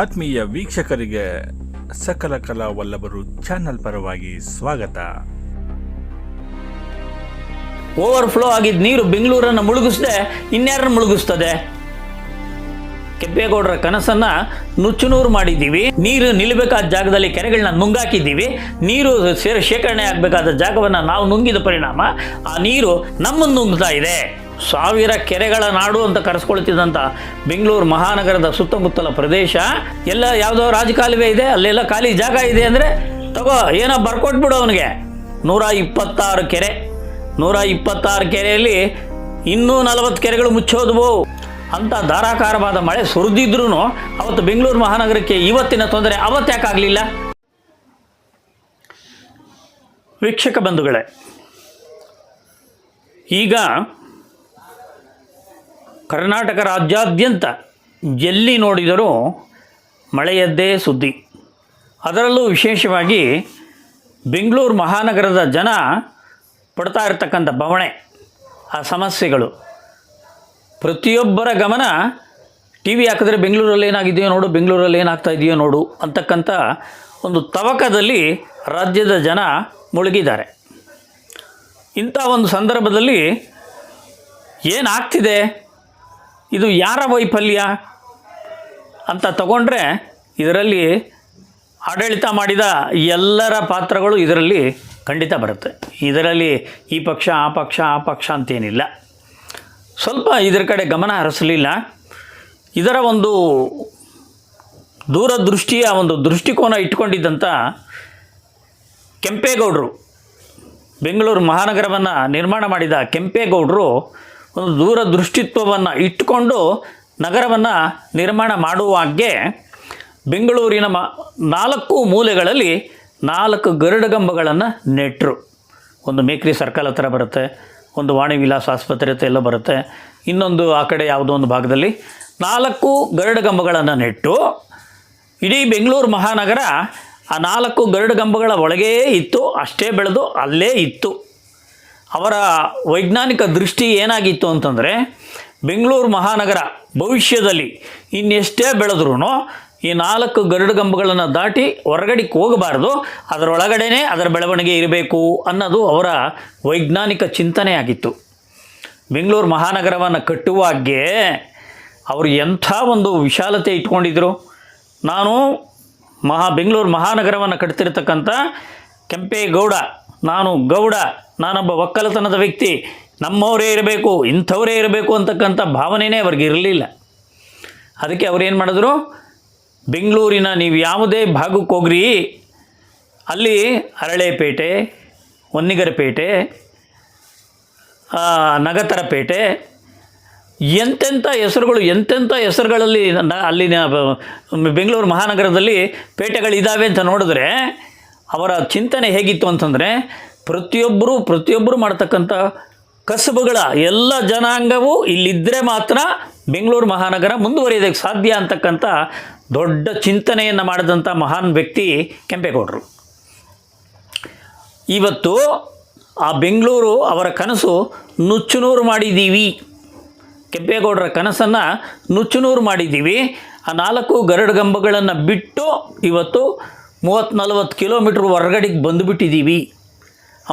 ಆತ್ಮೀಯ ವೀಕ್ಷಕರಿಗೆ ಸಕಲ ಕಲಾ ವಲ್ಲಭರು ಚಾನಲ್ ಪರವಾಗಿ ಸ್ವಾಗತ. ಓವರ್ ಫ್ಲೋ ಆಗಿದ್ದ ನೀರು ಬೆಂಗಳೂರನ್ನು ಮುಳುಗಿಸದೆ ಇನ್ಯಾರನ್ನು ಮುಳುಗಿಸ್ತದೆ? ಕೆಂಪೇಗೌಡರ ಕನಸನ್ನ ನುಚ್ಚುನೂರು ಮಾಡಿದ್ದೀವಿ. ನೀರು ನಿಲ್ಲಬೇಕಾದ ಜಾಗದಲ್ಲಿ ಕೆರೆಗಳನ್ನ ನುಂಗಾಕಿದ್ದೀವಿ. ನೀರು ಶೇಖರಣೆ ಆಗಬೇಕಾದ ಜಾಗವನ್ನು ನಾವು ನುಂಗಿದ ಪರಿಣಾಮ ಆ ನೀರು ನಮ್ಮನ್ನು ನುಂಗ್ತಾ ಇದೆ. ಸಾವಿರ ಕೆರೆಗಳ ನಾಡು ಅಂತ ಕರೆಸ್ಕೊಳ್ತಿದ್ದಂಥ ಬೆಂಗಳೂರು ಮಹಾನಗರದ ಸುತ್ತಮುತ್ತಲ ಪ್ರದೇಶ. ಎಲ್ಲ ಯಾವುದೋ ರಾಜಕಾಲುವೆ ಇದೆ, ಅಲ್ಲೆಲ್ಲ ಖಾಲಿ ಜಾಗ ಇದೆ ಅಂದರೆ ತಗೋ, ಏನೋ ಬರ್ಕೊಟ್ಬಿಡು ಅವನಿಗೆ. ನೂರ ಇಪ್ಪತ್ತಾರು ಕೆರೆ. ನೂರ ಇಪ್ಪತ್ತಾರು ಕೆರೆಯಲ್ಲಿ ಇನ್ನೂ ನಲವತ್ತು ಕೆರೆಗಳು ಮುಚ್ಚೋದ್ವು. ಅಂತ ಧಾರಾಕಾರವಾದ ಮಳೆ ಸುರಿದಿದ್ರೂ ಅವತ್ತು ಬೆಂಗಳೂರು ಮಹಾನಗರಕ್ಕೆ ಇವತ್ತಿನ ತೊಂದರೆ ಅವತ್ತ್ಯಾಕಾಗಲಿಲ್ಲ ವೀಕ್ಷಕ ಬಂಧುಗಳೇ, ಈಗ ಕರ್ನಾಟಕ ರಾಜ್ಯಾದ್ಯಂತ ಎಲ್ಲಿ ನೋಡಿದರೂ ಮಳೆಯದ್ದೇ ಸುದ್ದಿ. ಅದರಲ್ಲೂ ವಿಶೇಷವಾಗಿ ಬೆಂಗಳೂರು ಮಹಾನಗರದ ಜನ ಪಡ್ತಾ ಇರತಕ್ಕಂಥ ಬವಣೆ, ಆ ಸಮಸ್ಯೆಗಳು. ಪ್ರತಿಯೊಬ್ಬರ ಗಮನ ಟಿ ವಿ ಹಾಕಿದ್ರೆ ಬೆಂಗಳೂರಲ್ಲಿ ಏನಾಗಿದೆಯೋ ನೋಡು, ಬೆಂಗಳೂರಲ್ಲಿ ಏನಾಗ್ತಾ ಇದೆಯೋ ನೋಡು ಅಂತಕ್ಕಂಥ ಒಂದು ತವಕದಲ್ಲಿ ರಾಜ್ಯದ ಜನ ಮುಳುಗಿದ್ದಾರೆ. ಇಂಥ ಒಂದು ಸಂದರ್ಭದಲ್ಲಿ ಏನಾಗ್ತಿದೆ? ಇದು ಯಾರ ವೈಫಲ್ಯ ಅಂತ ತಗೊಂಡ್ರೆ ಇದರಲ್ಲಿ ಆಡಳಿತ ಮಾಡಿದ ಎಲ್ಲರ ಪಾತ್ರಗಳು ಇದರಲ್ಲಿ ಖಂಡಿತ ಬರುತ್ತೆ. ಇದರಲ್ಲಿ ಈ ಪಕ್ಷ, ಆ ಪಕ್ಷ ಆ ಪಕ್ಷ ಅಂತೇನಿಲ್ಲ. ಸ್ವಲ್ಪ ಇದರ ಕಡೆ ಗಮನ ಹರಿಸಲಿಲ್ಲ. ಇದರ ಒಂದು ದೂರದೃಷ್ಟಿಯ ಒಂದು ದೃಷ್ಟಿಕೋನ ಇಟ್ಕೊಂಡಿದ್ದಂಥ ಕೆಂಪೇಗೌಡರು, ಬೆಂಗಳೂರು ಮಹಾನಗರವನ್ನು ನಿರ್ಮಾಣ ಮಾಡಿದ ಕೆಂಪೇಗೌಡರು ಒಂದು ದೂರದೃಷ್ಟಿತ್ವವನ್ನು ಇಟ್ಟುಕೊಂಡು ನಗರವನ್ನು ನಿರ್ಮಾಣ ಮಾಡುವಾಗೆ ಬೆಂಗಳೂರಿನ ಮ ನಾಲ್ಕು ಮೂಲೆಗಳಲ್ಲಿ ನಾಲ್ಕು ಗರುಡಗಂಬಗಳನ್ನು ನೆಟ್ಟರು ಒಂದು ಮೇಕ್ರಿ ಸರ್ಕಲ್ ಹತ್ರ ಬರುತ್ತೆ, ಒಂದು ವಾಣಿ ವಿಲಾಸ ಆಸ್ಪತ್ರೆ ಹತ್ರ ಎಲ್ಲ ಬರುತ್ತೆ, ಇನ್ನೊಂದು ಆ ಕಡೆ ಯಾವುದೋ ಒಂದು ಭಾಗದಲ್ಲಿ ನಾಲ್ಕು ಗರುಡಗಂಬಗಳನ್ನು ನೆಟ್ಟು ಇಡೀ ಬೆಂಗಳೂರು ಮಹಾನಗರ ಆ ನಾಲ್ಕು ಗರುಡಗಂಬಗಳ ಒಳಗೇ ಇತ್ತು, ಅಷ್ಟೇ ಬೆಳೆದು ಅಲ್ಲೇ ಇತ್ತು. ಅವರ ವೈಜ್ಞಾನಿಕ ದೃಷ್ಟಿ ಏನಾಗಿತ್ತು ಅಂತಂದರೆ ಬೆಂಗಳೂರು ಮಹಾನಗರ ಭವಿಷ್ಯದಲ್ಲಿ ಇನ್ನೆಷ್ಟೇ ಬೆಳೆದ್ರೂ ಈ ನಾಲ್ಕು ಗರುಡಗಂಬಗಳನ್ನು ದಾಟಿ ಹೊರಗಡೆ ಹೋಗಬಾರ್ದು ಅದರೊಳಗಡೆನೇ ಅದರ ಬೆಳವಣಿಗೆ ಇರಬೇಕು ಅನ್ನೋದು ಅವರ ವೈಜ್ಞಾನಿಕ ಚಿಂತನೆ ಆಗಿತ್ತು. ಬೆಂಗಳೂರು ಮಹಾನಗರವನ್ನು ಕಟ್ಟುವಾಗೆ ಅವರು ಎಂಥ ಒಂದು ವಿಶಾಲತೆ ಇಟ್ಕೊಂಡಿದ್ರು. ನಾನು ಮಹಾ ಬೆಂಗಳೂರು ಮಹಾನಗರವನ್ನು ಕಟ್ತಿರ್ತಕ್ಕಂಥ ಕೆಂಪೇಗೌಡ, ನಾನು ಗೌಡ ನಾನೊಬ್ಬ ಒಕ್ಕಲತನದ ವ್ಯಕ್ತಿ. ನಮ್ಮವರೇ ಇರಬೇಕು, ಇಂಥವರೇ ಇರಬೇಕು ಅಂತಕ್ಕಂಥ ಭಾವನೆಯೇ ಅವ್ರಿಗೆ ಇರಲಿಲ್ಲ. ಅದಕ್ಕೆ ಅವ್ರೇನು ಮಾಡಿದ್ರು? ಬೆಂಗಳೂರಿನ ನೀವು ಯಾವುದೇ ಭಾಗಕ್ಕೆ ಹೋಗ್ರಿ. ಅಲ್ಲಿ ಅರಳೆಪೇಟೆ, ಹೊನ್ನಿಗರಪೇಟೆ ನಗತರಪೇಟೆ, ಎಂತೆಂಥ ಹೆಸರುಗಳು, ಎಂತೆಂಥ ಹೆಸರುಗಳಲ್ಲಿ ಅಲ್ಲಿನ ಬೆಂಗಳೂರು ಮಹಾನಗರದಲ್ಲಿ ಪೇಟೆಗಳಿದ್ದಾವೆ ಅಂತ ನೋಡಿದ್ರೆ ಅವರ ಚಿಂತನೆ ಹೇಗಿತ್ತು ಅಂತಂದರೆ ಪ್ರತಿಯೊಬ್ಬರು ಪ್ರತಿಯೊಬ್ಬರು ಮಾಡ್ತಕ್ಕಂಥ ಕಸಬುಗಳ ಎಲ್ಲ ಜನಾಂಗವು ಇಲ್ಲಿದ್ದರೆ ಮಾತ್ರ ಬೆಂಗಳೂರು ಮಹಾನಗರ ಮುಂದುವರಿಯೋದಕ್ಕೆ ಸಾಧ್ಯ ಅಂತಕ್ಕಂಥ ದೊಡ್ಡ ಚಿಂತನೆಯನ್ನು ಮಾಡಿದಂಥ ಮಹಾನ್ ವ್ಯಕ್ತಿ ಕೆಂಪೇಗೌಡರು. ಇವತ್ತು ಆ ಬೆಂಗಳೂರು ಅವರ ಕನಸು ನುಚ್ಚುನೂರು ಮಾಡಿದ್ದೀವಿ. ಕೆಂಪೇಗೌಡರ ಕನಸನ್ನು ನುಚ್ಚುನೂರು ಮಾಡಿದ್ದೀವಿ. ಆ ನಾಲ್ಕು ಗರುಡಗಂಬಗಳನ್ನು ಬಿಟ್ಟು ಇವತ್ತು ಮೂವತ್ತು ನಲವತ್ತು ಕಿಲೋಮೀಟ್ರ್ ಹೊರಗಡೆಗೆ ಬಂದುಬಿಟ್ಟಿದ್ದೀವಿ.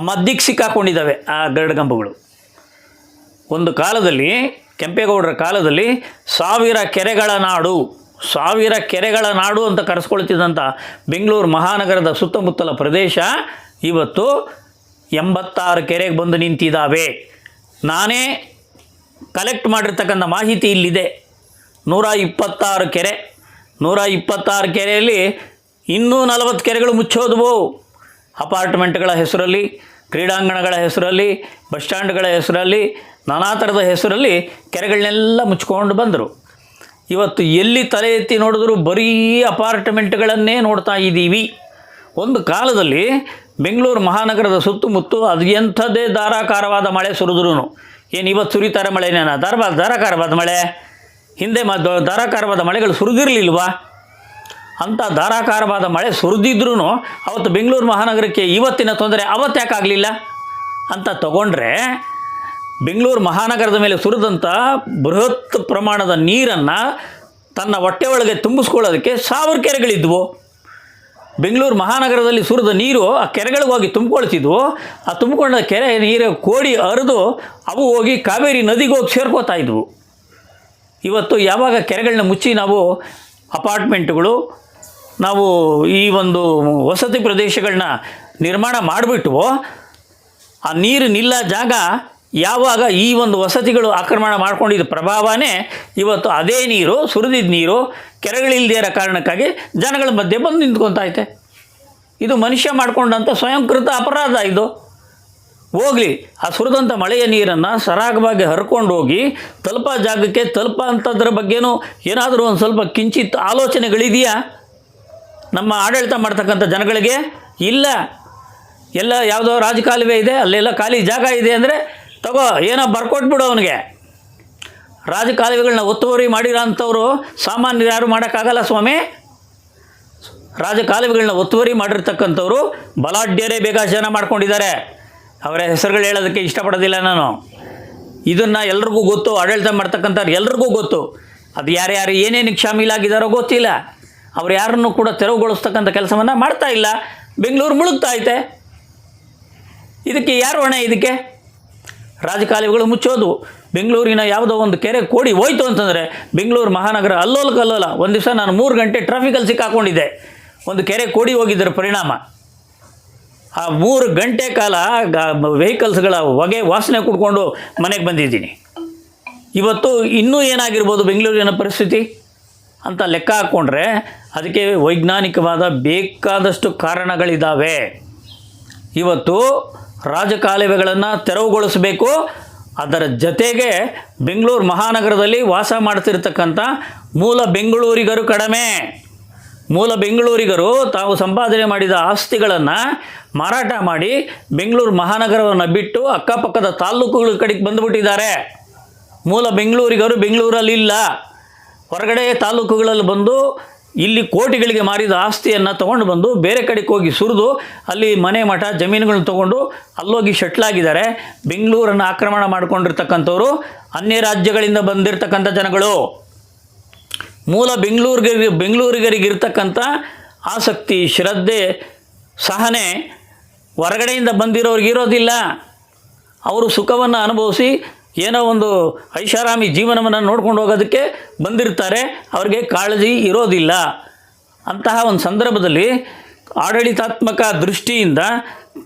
ಮಧ್ಯಕ್ಕೆ ಸಿಕ್ಕಾಕೊಂಡಿದ್ದಾವೆ ಆ ಗಡಗಂಬಗಳು ಒಂದು ಕಾಲದಲ್ಲಿ, ಕೆಂಪೇಗೌಡರ ಕಾಲದಲ್ಲಿ ಸಾವಿರ ಕೆರೆಗಳ ನಾಡು, ಸಾವಿರ ಕೆರೆಗಳ ನಾಡು ಅಂತ ಕರೆಸ್ಕೊಳ್ತಿದ್ದಂಥ ಬೆಂಗಳೂರು ಮಹಾನಗರದ ಸುತ್ತಮುತ್ತಲ ಪ್ರದೇಶ ಇವತ್ತು ಎಂಬತ್ತಾರು ಕೆರೆಗೆ ಬಂದು ನಿಂತಿದ್ದಾವೆ ನಾನೇ ಕಲೆಕ್ಟ್ ಮಾಡಿರ್ತಕ್ಕಂಥ ಮಾಹಿತಿ ಇಲ್ಲಿದೆ. ನೂರ ಇಪ್ಪತ್ತಾರು ಕೆರೆ, ನೂರ ಇಪ್ಪತ್ತಾರು ಕೆರೆಯಲ್ಲಿ ಇನ್ನೂ ನಲವತ್ತು ಕೆರೆಗಳು ಮುಚ್ಚೋದ್ವು. ಅಪಾರ್ಟ್ಮೆಂಟ್ಗಳ ಹೆಸರಲ್ಲಿ ಕ್ರೀಡಾಂಗಣಗಳ ಹೆಸರಲ್ಲಿ, ಬಸ್ ಸ್ಟ್ಯಾಂಡ್ಗಳ ಹೆಸರಲ್ಲಿ, ನಾನಾ ಥರದ ಹೆಸರಲ್ಲಿ ಕೆರೆಗಳನ್ನೆಲ್ಲ ಮುಚ್ಕೊಂಡು ಬಂದರು. ಇವತ್ತು ಎಲ್ಲಿ ತಲೆ ಎತ್ತಿ ನೋಡಿದ್ರು ಬರೀ ಅಪಾರ್ಟ್ಮೆಂಟ್ಗಳನ್ನೇ ನೋಡ್ತಾ ಇದ್ದೀವಿ. ಒಂದು ಕಾಲದಲ್ಲಿ ಬೆಂಗಳೂರು ಮಹಾನಗರದ ಸುತ್ತಮುತ್ತ ಅದು ಎಂಥದ್ದೇ ಧಾರಾಕಾರವಾದ ಮಳೆ ಸುರಿದ್ರು ಏನು ಇವತ್ತು ಸುರಿತಾರೆ ಮಳೆನೇನ ಧಾರವಾದ ಧಾರಾಕಾರವಾದ ಮಳೆ? ಹಿಂದೆ ಮ ಧಾರಾಕಾರವಾದ ಮಳೆಗಳು ಸುರಿದಿರಲಿಲ್ವಾ? ಅಂಥ ಧಾರಾಕಾರವಾದ ಮಳೆ ಸುರಿದಿದ್ರೂ ಅವತ್ತು ಬೆಂಗಳೂರು ಮಹಾನಗರಕ್ಕೆ ಇವತ್ತಿನ ತೊಂದರೆ ಅವತ್ತು ಅವತ್ತ್ಯಾಕಾಗಲಿಲ್ಲ ಅಂತ ತಗೊಂಡ್ರೆ ಬೆಂಗಳೂರು ಮಹಾನಗರದ ಮೇಲೆ ಸುರಿದಂಥ ಬೃಹತ್ ಪ್ರಮಾಣದ ನೀರನ್ನು ತನ್ನ ಹೊಟ್ಟೆ ಒಳಗೆ ತುಂಬಿಸ್ಕೊಳ್ಳೋದಕ್ಕೆ ಸಾವಿರ ಕೆರೆಗಳಿದ್ವು. ಬೆಂಗಳೂರು ಮಹಾನಗರದಲ್ಲಿ ಸುರಿದ ನೀರು ಆ ಕೆರೆಗಳಿಗೆ ಹೋಗಿ ತುಂಬಿಕೊಳ್ತಿದ್ವು. ಆ ತುಂಬಿಕೊಂಡ ಕೆರೆ ನೀರು ಕೋಡಿ ಹರಿದು ಅವು ಹೋಗಿ ಕಾವೇರಿ ನದಿಗೆ ಹೋಗಿ ಸೇರ್ಕೋತಾ ಇದ್ವು. ಇವತ್ತು ಯಾವಾಗ ಕೆರೆಗಳನ್ನ ಮುಚ್ಚಿ ನಾವು ಅಪಾರ್ಟ್ಮೆಂಟ್ಗಳು ನಾವು ಈ ಒಂದು ವಸತಿ ಪ್ರದೇಶಗಳನ್ನ ನಿರ್ಮಾಣ ಮಾಡಿಬಿಟ್ಟು ಆ ನೀರು ನಿಲ್ಲ ಜಾಗ ಯಾವಾಗ ಈ ಒಂದು ವಸತಿಗಳು ಆಕ್ರಮಣ ಮಾಡ್ಕೊಂಡಿದ್ದ ಪ್ರಭಾವನೇ ಇವತ್ತು ಅದೇ ನೀರು, ಸುರಿದಿದ್ದ ನೀರು ಕೆರೆಗಳಿಲ್ಲದೇ ಇರೋ ಕಾರಣಕ್ಕಾಗಿ ಜನಗಳ ಮಧ್ಯೆ ಬಂದು ನಿಂತ್ಕೊತೈತೆ ಇದು ಮನುಷ್ಯ ಮಾಡಿಕೊಂಡಂಥ ಸ್ವಯಂಕೃತ ಅಪರಾಧ ಇದು. ಹೋಗಲಿ, ಆ ಸುರಿದಂಥ ಮಳೆಯ ನೀರನ್ನು ಸರಾಗವಾಗಿ ಹರ್ಕೊಂಡು ಹೋಗಿ ತಲುಪ ಜಾಗಕ್ಕೆ ತಲುಪ ಅಂಥದ್ರ ಬಗ್ಗೆನೂ ಏನಾದರೂ ಒಂದು ಸ್ವಲ್ಪ ಕಿಂಚಿತ್ ಆಲೋಚನೆಗಳಿದೆಯಾ? ನಮ್ಮ ಆಡಳಿತ ಮಾಡ್ತಕ್ಕಂಥ ಜನಗಳಿಗೆ ಇಲ್ಲ, ಎಲ್ಲ ಯಾವುದೋ ರಾಜಕಾಲುವೆ ಇದೆ, ಅಲ್ಲೆಲ್ಲ ಖಾಲಿ ಜಾಗ ಇದೆ ಅಂದರೆ ತಗೋ, ಏನೋ ಬರ್ಕೊಟ್ಬಿಡು ಅವನಿಗೆ. ರಾಜಕಾಲುವೆಗಳನ್ನ ಒತ್ತುವರಿ ಮಾಡಿರೋ ಅಂಥವ್ರು ಸಾಮಾನ್ಯರು ಯಾರು ಮಾಡೋಕ್ಕಾಗಲ್ಲ ಸ್ವಾಮಿ. ರಾಜಕಾಲುವೆಗಳನ್ನ ಒತ್ತುವರಿ ಮಾಡಿರ್ತಕ್ಕಂಥವ್ರು ಬಲಾಢ್ಯರೇ ಬೇಗ ಜನ ಮಾಡ್ಕೊಂಡಿದ್ದಾರೆ. ಅವರ ಹೆಸರುಗಳು ಹೇಳೋದಕ್ಕೆ ಇಷ್ಟಪಡೋದಿಲ್ಲ ನಾನು. ಇದನ್ನು ಎಲ್ರಿಗೂ ಗೊತ್ತು, ಆಡಳಿತ ಮಾಡ್ತಕ್ಕಂಥವ್ರು ಎಲ್ರಿಗೂ ಗೊತ್ತು. ಅದು ಯಾರ್ಯಾರು ಏನೇನು ಶಾಮೀಲಾಗಿದ್ದಾರೋ ಗೊತ್ತಿಲ್ಲ. ಅವ್ರು ಯಾರನ್ನು ಕೂಡ ತೆರವುಗೊಳಿಸ್ತಕ್ಕಂಥ ಕೆಲಸವನ್ನು ಮಾಡ್ತಾ ಇಲ್ಲ. ಬೆಂಗಳೂರು ಮುಳುಗ್ತಾ ಐತೆ. ಇದಕ್ಕೆ ಯಾರು ಹೊಣೆ ಇದಕ್ಕೆ? ರಾಜಕಾಲುವೆಗಳು ಮುಚ್ಚೋದು. ಬೆಂಗಳೂರಿನ ಯಾವುದೋ ಒಂದು ಕೆರೆ ಕೋಡಿ ಹೋಯ್ತು ಅಂತಂದರೆ ಬೆಂಗಳೂರು ಮಹಾನಗರ ಅಲ್ಲೋಲ. ಕಲ್ಲೋಲ ಒಂದು ದಿವಸ ನಾನು ಮೂರು ಗಂಟೆ ಟ್ರಾಫಿಕಲ್ಲಿ ಸಿಕ್ಕಾಕೊಂಡಿದ್ದೆ. ಒಂದು ಕೆರೆ ಕೋಡಿ ಹೋಗಿದ್ದರ ಪರಿಣಾಮ. ಆ ಮೂರು ಗಂಟೆ ಕಾಲ ವೆಹಿಕಲ್ಸ್ಗಳ ಹೊಗೆ ವಾಸನೆ ಕುಡ್ಕೊಂಡು ಮನೆಗೆ ಬಂದಿದ್ದೀನಿ. ಇವತ್ತು ಇನ್ನೂ ಏನಾಗಿರ್ಬೋದು ಬೆಂಗಳೂರಿನ ಪರಿಸ್ಥಿತಿ? ಅಂತ ಲೆಕ್ಕ ಹಾಕ್ಕೊಂಡ್ರೆ ಅದಕ್ಕೆ ವೈಜ್ಞಾನಿಕವಾದ ಬೇಕಾದಷ್ಟು ಕಾರಣಗಳಿದ್ದಾವೆ ಇವತ್ತು ರಾಜಕಾಲುವೆಗಳನ್ನು ತೆರವುಗೊಳಿಸಬೇಕು. ಅದರ ಜೊತೆಗೆ ಬೆಂಗಳೂರು ಮಹಾನಗರದಲ್ಲಿ ವಾಸ ಮಾಡ್ತಿರ್ತಕ್ಕಂಥ ಮೂಲ ಬೆಂಗಳೂರಿಗರು ಕಡಿಮೆ. ಮೂಲ ಬೆಂಗಳೂರಿಗರು ತಾವು ಸಂಪಾದನೆ ಮಾಡಿದ ಆಸ್ತಿಗಳನ್ನು ಮಾರಾಟ ಮಾಡಿ ಬೆಂಗಳೂರು ಮಹಾನಗರವನ್ನು ಬಿಟ್ಟು ಅಕ್ಕಪಕ್ಕದ ತಾಲ್ಲೂಕುಗಳ ಕಡೆಗೆ ಬಂದುಬಿಟ್ಟಿದ್ದಾರೆ. ಮೂಲ ಬೆಂಗಳೂರಿಗರು ಬೆಂಗಳೂರಲ್ಲಿ ಇಲ್ಲ ಹೊರಗಡೆ ತಾಲೂಕುಗಳಲ್ಲಿ ಬಂದು ಇಲ್ಲಿ ಕೋಟಿಗಳಿಗೆ ಮಾರಿದ ಆಸ್ತಿಯನ್ನು ತಗೊಂಡು ಬಂದು ಬೇರೆ ಕಡೆಗೆ ಹೋಗಿ ಸುರಿದು ಅಲ್ಲಿ ಮನೆ ಮಠ ಜಮೀನುಗಳನ್ನ ತಗೊಂಡು ಅಲ್ಲೋಗಿ ಶಟ್ಲಾಗಿದ್ದಾರೆ ಬೆಂಗಳೂರನ್ನು ಆಕ್ರಮಣ ಮಾಡಿಕೊಂಡಿರ್ತಕ್ಕಂಥವ್ರು, ಅನ್ಯ ರಾಜ್ಯಗಳಿಂದ ಬಂದಿರತಕ್ಕಂಥ ಜನಗಳು. ಮೂಲ ಬೆಂಗಳೂರಿಗೆ, ಬೆಂಗಳೂರಿಗರಿಗಿರ್ತಕ್ಕಂಥ ಆಸಕ್ತಿ, ಶ್ರದ್ಧೆ, ಸಹನೆ ಹೊರಗಡೆಯಿಂದ ಬಂದಿರೋರಿಗೆ ಇರೋದಿಲ್ಲ. ಅವರು ಸುಖವನ್ನು ಅನುಭವಿಸಿ ಏನೋ ಒಂದು ಐಷಾರಾಮಿ ಜೀವನವನ್ನು ನೋಡ್ಕೊಂಡು ಹೋಗೋದಕ್ಕೆ ಬಂದಿರ್ತಾರೆ, ಅವ್ರಿಗೆ ಕಾಳಜಿ ಇರೋದಿಲ್ಲ. ಅಂತಹ ಒಂದು ಸಂದರ್ಭದಲ್ಲಿ ಆಡಳಿತಾತ್ಮಕ ದೃಷ್ಟಿಯಿಂದ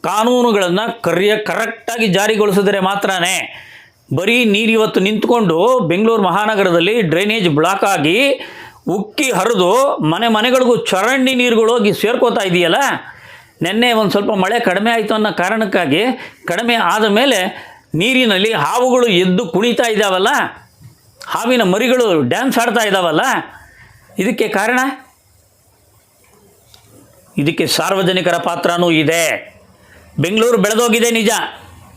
ಕಾನೂನುಗಳನ್ನು ಕರಿಯ, ಕರೆಕ್ಟಾಗಿ ಜಾರಿಗೊಳಿಸಿದರೆ ಮಾತ್ರನೇ ಬರೀ ನೀರು ಇವತ್ತು ನಿಂತ್ಕೊಂಡು ಬೆಂಗಳೂರು ಮಹಾನಗರದಲ್ಲಿ ಡ್ರೈನೇಜ್ ಬ್ಲಾಕ್ ಆಗಿ ಉಕ್ಕಿ ಹರಿದು ಮನೆ ಮನೆಗಳಿಗೂ ಚರಂಡಿ ನೀರುಗಳು ಹೋಗಿ ಸೇರ್ಕೋತಾ ಇದೆಯಲ್ಲ? ನಿನ್ನೆ ಒಂದು ಸ್ವಲ್ಪ ಮಳೆ ಕಡಿಮೆ ಆಯಿತು ಅನ್ನೋ ಕಾರಣಕ್ಕಾಗಿ ಕಡಿಮೆ ಆದ ಮೇಲೆ ನೀರಿನಲ್ಲಿ ಹಾವುಗಳು ಎದ್ದು ಕುಣಿತಾ ಇದ್ದಾವಲ್ಲ? ಹಾವಿನ ಮರಿಗಳು ಡ್ಯಾನ್ಸ್ ಆಡ್ತಾ ಇದ್ದಾವಲ್ಲ? ಇದಕ್ಕೆ ಕಾರಣ? ಇದಕ್ಕೆ ಸಾರ್ವಜನಿಕರ ಪಾತ್ರನೂ ಇದೆ. ಬೆಂಗಳೂರು ಬೆಳೆದೋಗಿದೆ ನಿಜ.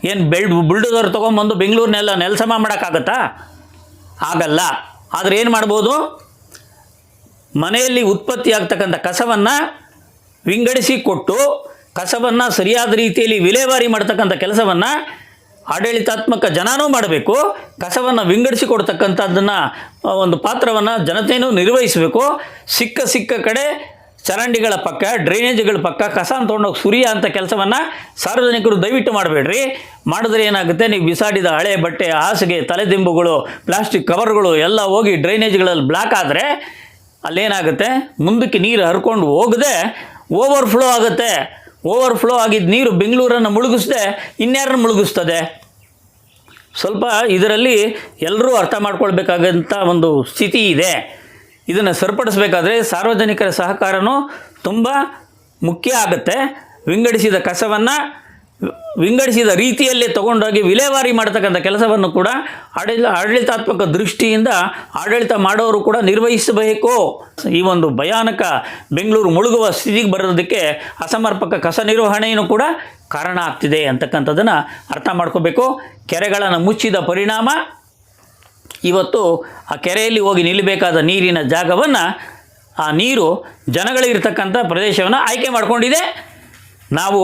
ಏನು ಬೆಳ್ ಬುಲ್ಡೋದವ್ರು ತೊಗೊಂಬಂದು ಬೆಂಗಳೂರಿನೆಲ್ಲ ನೆಲಸಮ ಮಾಡೋಕ್ಕಾಗತ್ತಾ? ಆಗಲ್ಲ. ಆದರೆ ಏನು ಮಾಡ್ಬೋದು? ಮನೆಯಲ್ಲಿ ಉತ್ಪತ್ತಿ ಆಗ್ತಕ್ಕಂಥ ಕಸವನ್ನು ವಿಂಗಡಿಸಿ ಕೊಟ್ಟು, ಕಸವನ್ನು ಸರಿಯಾದ ರೀತಿಯಲ್ಲಿ ವಿಲೇವಾರಿ ಮಾಡ್ತಕ್ಕಂಥ ಕೆಲಸವನ್ನು ಆಡಳಿತಾತ್ಮಕ ಜನನೂ ಮಾಡಬೇಕು, ಕಸವನ್ನು ವಿಂಗಡಿಸಿಕೊಡ್ತಕ್ಕಂಥದ್ದನ್ನು ಒಂದು ಪಾತ್ರವನ್ನು ಜನತೆಯೂ ನಿರ್ವಹಿಸಬೇಕು. ಸಿಕ್ಕ ಸಿಕ್ಕ ಕಡೆ ಚರಂಡಿಗಳ ಪಕ್ಕ, ಡ್ರೈನೇಜ್ಗಳ ಪಕ್ಕ, ಕಸ ತೊಗೊಂಡೋಗಿ ಸುರಿಯ ಅಂತ ಕೆಲಸವನ್ನು ಸಾರ್ವಜನಿಕರು ದಯವಿಟ್ಟು ಮಾಡಬೇಡ್ರಿ. ಮಾಡಿದ್ರೆ ಏನಾಗುತ್ತೆ, ನೀವು ಬಿಸಾಡಿದ ಹಳೆ ಬಟ್ಟೆ, ಹಾಸಿಗೆ, ತಲೆದಿಂಬುಗಳು, ಪ್ಲಾಸ್ಟಿಕ್ ಕವರ್ಗಳು ಎಲ್ಲ ಹೋಗಿ ಡ್ರೈನೇಜ್ಗಳಲ್ಲಿ ಬ್ಲಾಕ್ ಆದರೆ ಅಲ್ಲೇನಾಗುತ್ತೆ, ಮುಂದಕ್ಕೆ ನೀರು ಹರ್ಕೊಂಡು ಹೋಗದೆ ಓವರ್ಫ್ಲೋ ಆಗುತ್ತೆ. ಓವರ್ಫ್ಲೋ ಆಗಿದ್ದ ನೀರು ಬೆಂಗಳೂರನ್ನು ಮುಳುಗಿಸದೆ ಇನ್ಯಾರನ್ನು ಮುಳುಗಿಸ್ತದೆ? ಸ್ವಲ್ಪ ಇದರಲ್ಲಿ ಎಲ್ಲರೂ ಅರ್ಥ ಮಾಡ್ಕೊಳ್ಬೇಕಾದಂಥ ಒಂದು ಸ್ಥಿತಿ ಇದೆ. ಇದನ್ನು ಸರಿಪಡಿಸಬೇಕಾದ್ರೆ ಸಾರ್ವಜನಿಕರ ಸಹಕಾರನೂ ತುಂಬ ಮುಖ್ಯ ಆಗುತ್ತೆ. ವಿಂಗಡಿಸಿದ ಕಸವನ್ನು ವಿಂಗಡಿಸಿದ ರೀತಿಯಲ್ಲೇ ತಗೊಂಡೋಗಿ ವಿಲೇವಾರಿ ಮಾಡತಕ್ಕಂಥ ಕೆಲಸವನ್ನು ಕೂಡ ಆಡಳಿತ, ಆಡಳಿತಾತ್ಮಕ ದೃಷ್ಟಿಯಿಂದ ಆಡಳಿತ ಮಾಡೋರು ಕೂಡ ನಿರ್ವಹಿಸಬೇಕು. ಈ ಒಂದು ಭಯಾನಕ ಬೆಂಗಳೂರು ಮುಳುಗುವ ಸ್ಥಿತಿಗೆ ಬರೋದಕ್ಕೆ ಅಸಮರ್ಪಕ ಕಸ ನಿರ್ವಹಣೆಯೂ ಕೂಡ ಕಾರಣ ಆಗ್ತಿದೆ ಅಂತಕ್ಕಂಥದ್ದನ್ನು ಅರ್ಥ ಮಾಡ್ಕೋಬೇಕು. ಕೆರೆಗಳನ್ನು ಮುಚ್ಚಿದ ಪರಿಣಾಮ ಇವತ್ತು ಆ ಕೆರೆಯಲ್ಲಿ ಹೋಗಿ ನಿಲ್ಲಬೇಕಾದ ನೀರಿನ ಜಾಗವನ್ನು ಆ ನೀರು ಜನಗಳಿರ್ತಕ್ಕಂಥ ಪ್ರದೇಶವನ್ನು ಆಯ್ಕೆ ಮಾಡಿಕೊಂಡಿದೆ. ನಾವು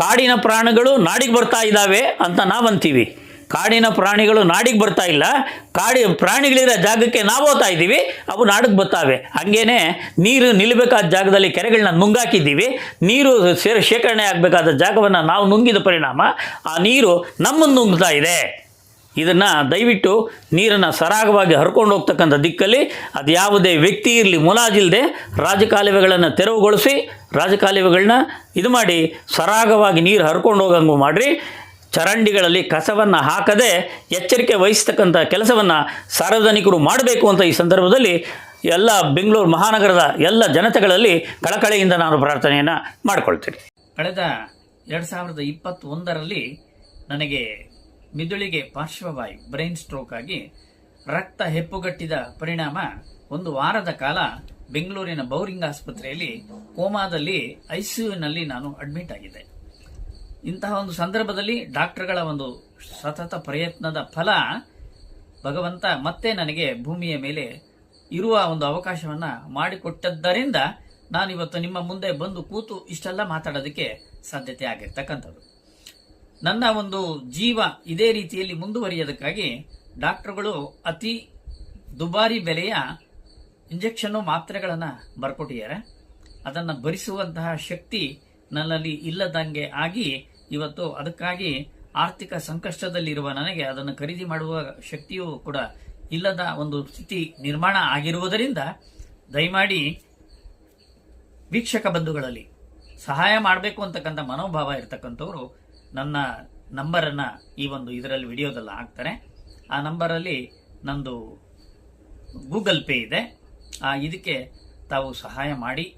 ಕಾಡಿನ ಪ್ರಾಣಿಗಳು ನಾಡಿಗೆ ಬರ್ತಾ ಇದ್ದಾವೆ ಅಂತ ನಾವು ಅಂತೀವಿ. ಕಾಡಿನ ಪ್ರಾಣಿಗಳು ನಾಡಿಗೆ ಬರ್ತಾ ಇಲ್ಲ. ಕಾಡಿ ಪ್ರಾಣಿಗಳಿರೋ ಜಾಗಕ್ಕೆ ನಾವು ಹೋಗ್ತಾ ಇದ್ದೀವಿ, ಅವು ನಾಡಿಗೆ ಬರ್ತಾವೆ. ಹಾಗೇನೆ ನೀರು ನಿಲ್ಲಬೇಕಾದ ಜಾಗದಲ್ಲಿ ಕೆರೆಗಳನ್ನ ನುಂಗಾಕಿದ್ದೀವಿ. ನೀರು ಶೇಖರಣೆ ಆಗಬೇಕಾದ ಜಾಗವನ್ನು ನಾವು ನುಂಗಿದ ಪರಿಣಾಮ ಆ ನೀರು ನಮ್ಮನ್ನು ನುಂಗ್ತಾ ಇದೆ. ಇದನ್ನು ದಯವಿಟ್ಟು ನೀರನ್ನು ಸರಾಗವಾಗಿ ಹರ್ಕೊಂಡು ಹೋಗ್ತಕ್ಕಂಥ ದಿಕ್ಕಲ್ಲಿ ಅದು ಯಾವುದೇ ವ್ಯಕ್ತಿ ಇರಲಿ ಮುಲಾಜಿಲ್ಲದೆ ರಾಜಕಾಲುವೆಗಳನ್ನು ತೆರವುಗೊಳಿಸಿ, ರಾಜಕಾಲುವೆಗಳನ್ನ ಇದು ಮಾಡಿ, ಸರಾಗವಾಗಿ ನೀರು ಹರ್ಕೊಂಡು ಹೋಗಂಗೂ ಮಾಡಿರಿ. ಚರಂಡಿಗಳಲ್ಲಿ ಕಸವನ್ನು ಹಾಕದೆ ಎಚ್ಚರಿಕೆ ವಹಿಸ್ತಕ್ಕಂಥ ಕೆಲಸವನ್ನು ಸಾರ್ವಜನಿಕರು ಮಾಡಬೇಕು ಅಂತ ಈ ಸಂದರ್ಭದಲ್ಲಿ ಎಲ್ಲ ಬೆಂಗಳೂರು ಮಹಾನಗರದ ಎಲ್ಲ ಜನತೆಗಳಲ್ಲಿ ಕಳಕಳಿಯಿಂದ ನಾನು ಪ್ರಾರ್ಥನೆಯನ್ನು ಮಾಡಿಕೊಳ್ತೀನಿ. ಕಳೆದ ಎರಡು ಸಾವಿರದ ಇಪ್ಪತ್ತೊಂದರಲ್ಲಿ ನನಗೆ ಮಿದುಳಿಗೆ ಪಾರ್ಶ್ವವಾಯು ಬ್ರೈನ್ ಸ್ಟ್ರೋಕ್ ಆಗಿ ರಕ್ತ ಹೆಪ್ಪುಗಟ್ಟಿದ ಪರಿಣಾಮ ಒಂದು ವಾರದ ಕಾಲ ಬೆಂಗಳೂರಿನ ಬೌರಿಂಗ್ ಆಸ್ಪತ್ರೆಯಲ್ಲಿ ಕೋಮಾದಲ್ಲಿ ಐಸಿಯುನಲ್ಲಿ ನಾನು ಅಡ್ಮಿಟ್ ಆಗಿದ್ದೆ. ಇಂತಹ ಒಂದು ಸಂದರ್ಭದಲ್ಲಿ ಡಾಕ್ಟರ್ಗಳ ಒಂದು ಸತತ ಪ್ರಯತ್ನದ ಫಲ ಭಗವಂತ ಮತ್ತೆ ನನಗೆ ಭೂಮಿಯ ಮೇಲೆ ಇರುವ ಒಂದು ಅವಕಾಶವನ್ನು ಮಾಡಿಕೊಟ್ಟದ್ದರಿಂದ ನಾನಿವತ್ತು ನಿಮ್ಮ ಮುಂದೆ ಬಂದು ಕೂತು ಇಷ್ಟೆಲ್ಲ ಮಾತಾಡೋದಕ್ಕೆ ಸಾಧ್ಯತೆ ಆಗಿರ್ತಕ್ಕಂಥದ್ದು. ನನ್ನ ಒಂದು ಜೀವ ಇದೇ ರೀತಿಯಲ್ಲಿ ಮುಂದುವರಿಯೋದಕ್ಕಾಗಿ ಡಾಕ್ಟರ್ಗಳು ಅತಿ ದುಬಾರಿ ಬೆಲೆಯ ಇಂಜೆಕ್ಷನ್ನು ಮಾತ್ರೆಗಳನ್ನು ಬರ್ಕೊಟ್ಟಿದ್ದಾರೆ. ಅದನ್ನು ಭರಿಸುವಂತಹ ಶಕ್ತಿ ನನ್ನಲ್ಲಿ ಇಲ್ಲದಂಗೆ ಆಗಿ ಇವತ್ತು ಅದಕ್ಕಾಗಿ ಆರ್ಥಿಕ ಸಂಕಷ್ಟದಲ್ಲಿರುವ ನನಗೆ ಅದನ್ನು ಖರೀದಿ ಮಾಡುವ ಶಕ್ತಿಯೂ ಕೂಡ ಇಲ್ಲದ ಒಂದು ಸ್ಥಿತಿ ನಿರ್ಮಾಣ ಆಗಿರುವುದರಿಂದ ದಯಮಾಡಿ ವೀಕ್ಷಕ ಬಂಧುಗಳಲ್ಲಿ ಸಹಾಯ ಮಾಡಬೇಕು ಅಂತಕ್ಕಂಥ ಮನೋಭಾವ ಇರತಕ್ಕಂಥವ್ರು ನನ್ನ ನಂಬರನ್ನು ಈ ಒಂದು ಇದರಲ್ಲಿ ವಿಡಿಯೋದಲ್ಲಿ ಹಾಕ್ತಾರೆ. ಆ ನಂಬರಲ್ಲಿ ನಂದು ಗೂಗಲ್ ಪೇ ಇದೆ. ಇದಕ್ಕೆ ತಾವು ಸಹಾಯ ಮಾಡಿ.